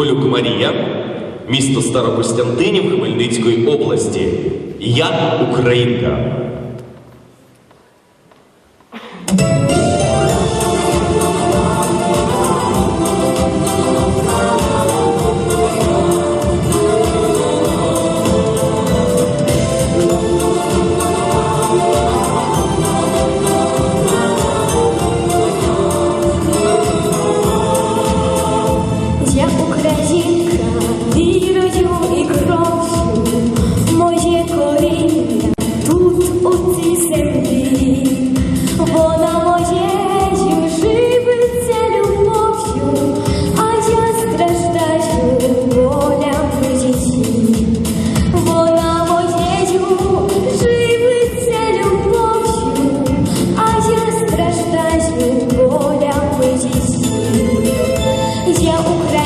Голюк Марія, місто Старокостянтинів Хмельницької області. Я Українка. Українка, вірую.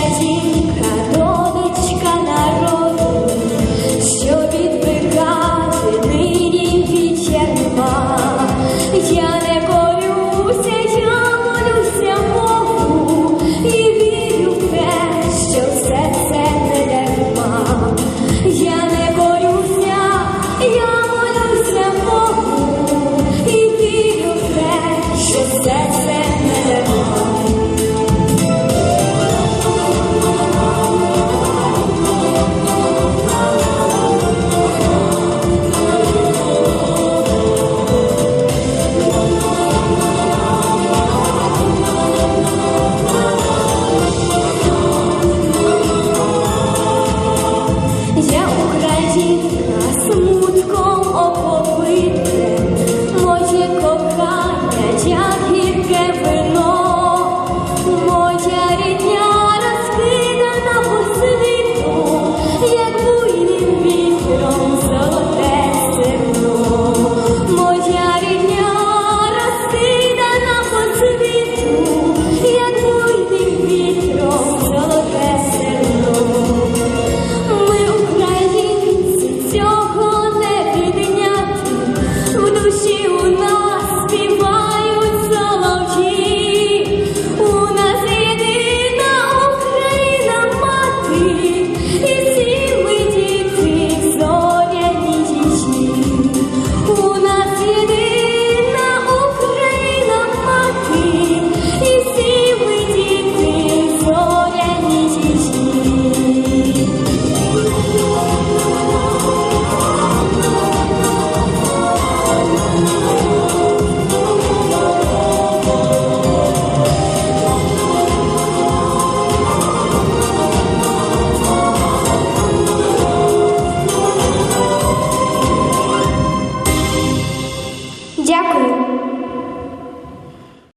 Letting